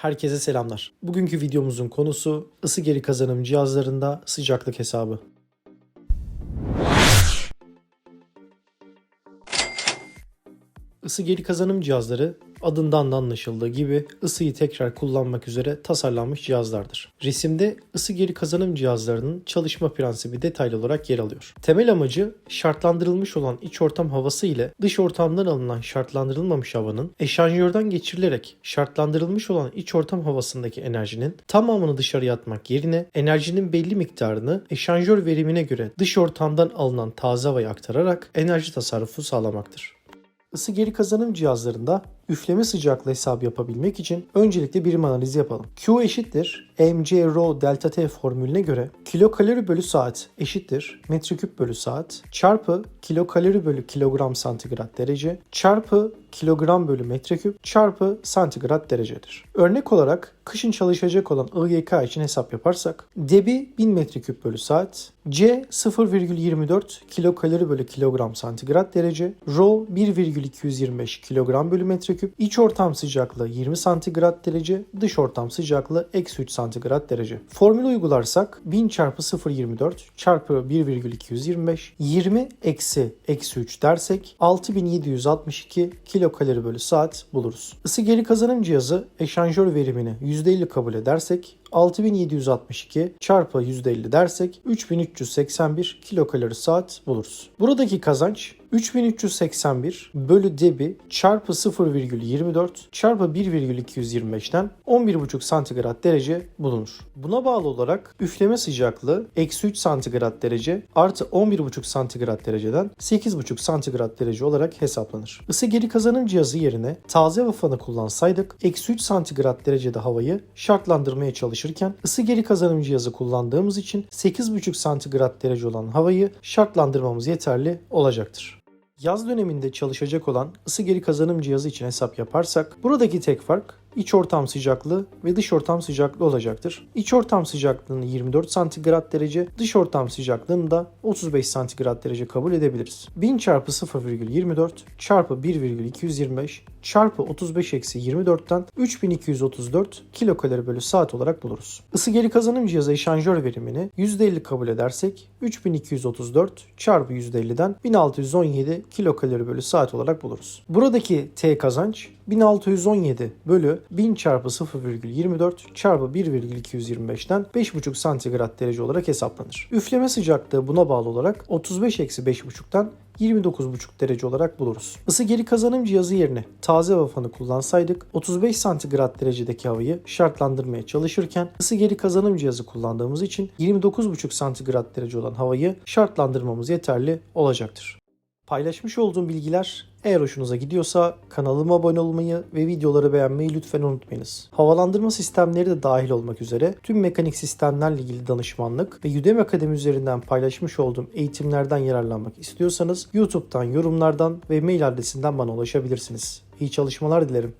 Herkese selamlar. Bugünkü videomuzun konusu ısı geri kazanım cihazlarında sıcaklık hesabı. Isı geri kazanım cihazları adından da anlaşıldığı gibi ısıyı tekrar kullanmak üzere tasarlanmış cihazlardır. Resimde ısı geri kazanım cihazlarının çalışma prensibi detaylı olarak yer alıyor. Temel amacı şartlandırılmış olan iç ortam havası ile dış ortamdan alınan şartlandırılmamış havanın eşanjörden geçirilerek şartlandırılmış olan iç ortam havasındaki enerjinin tamamını dışarıya atmak yerine enerjinin belli miktarını eşanjör verimine göre dış ortamdan alınan taze havaya aktararak enerji tasarrufu sağlamaktır. Isı geri kazanım cihazlarında üfleme sıcaklığı hesabı yapabilmek için öncelikle birim analizi yapalım. Q eşittir mc rho delta t formülüne göre kilokalori bölü saat eşittir metreküp bölü saat çarpı kilokalori bölü kilogram santigrat derece çarpı kilogram bölü metreküp çarpı santigrat derecedir. Örnek olarak kışın çalışacak olan IGK için hesap yaparsak debi 1000 metreküp bölü saat, C 0,24 kilokalori bölü kilogram santigrat derece, Rho 1,225 kilogram bölü metreküp, iç ortam sıcaklığı 20 santigrat derece, dış ortam sıcaklığı eksi 3 santigrat derece. Formülü uygularsak 1000 çarpı 0,24 çarpı 1,225 20 eksi eksi 3 dersek 6762 kilokalori bölü saat buluruz. Isı geri kazanım cihazı eşanjör verimini %50 kabul edersek 6762 çarpı %50 dersek 3381 kilokalori saat buluruz. Buradaki kazanç 3381 bölü debi çarpı 0,24 çarpı 1,225'ten 11,5 santigrat derece bulunur. Buna bağlı olarak üfleme sıcaklığı eksi 3 santigrat derece artı 11,5 santigrat dereceden 8,5 santigrat derece olarak hesaplanır. Isı geri kazanım cihazı yerine taze hava fanı kullansaydık eksi 3 santigrat derecede havayı şartlandırmaya çalışırken ısı geri kazanım cihazı kullandığımız için 8,5 santigrat derece olan havayı şartlandırmamız yeterli olacaktır. Yaz döneminde çalışacak olan ısı geri kazanım cihazı için hesap yaparsak buradaki tek fark iç ortam sıcaklığı ve dış ortam sıcaklığı olacaktır. İç ortam sıcaklığını 24 santigrat derece, dış ortam sıcaklığını da 35 santigrat derece kabul edebiliriz. 1000 çarpı 0,24 çarpı 1,225 çarpı 35 eksi 24'ten 3234 kilokalori bölü saat olarak buluruz. Isı geri kazanım cihazı eşanjör verimini %50 kabul edersek 3234 çarpı %50'den 1617 kilokalori bölü saat olarak buluruz. Buradaki T kazanç 1617 bölü 1000 çarpı 0,24 çarpı 1,225'ten 5,5 santigrat derece olarak hesaplanır. Üfleme sıcaklığı buna bağlı olarak 35 eksi 5,5'tan 29,5 derece olarak buluruz. Isı geri kazanım cihazı yerine taze hava fanı kullansaydık 35 santigrat derecedeki havayı şartlandırmaya çalışırken ısı geri kazanım cihazı kullandığımız için 29,5 santigrat derece olan havayı şartlandırmamız yeterli olacaktır. Paylaşmış olduğum bilgiler eğer hoşunuza gidiyorsa kanalıma abone olmayı ve videoları beğenmeyi lütfen unutmayınız. Havalandırma sistemleri de dahil olmak üzere tüm mekanik sistemlerle ilgili danışmanlık ve Udemy Akademi üzerinden paylaşmış olduğum eğitimlerden yararlanmak istiyorsanız YouTube'dan, yorumlardan ve mail adresinden bana ulaşabilirsiniz. İyi çalışmalar dilerim.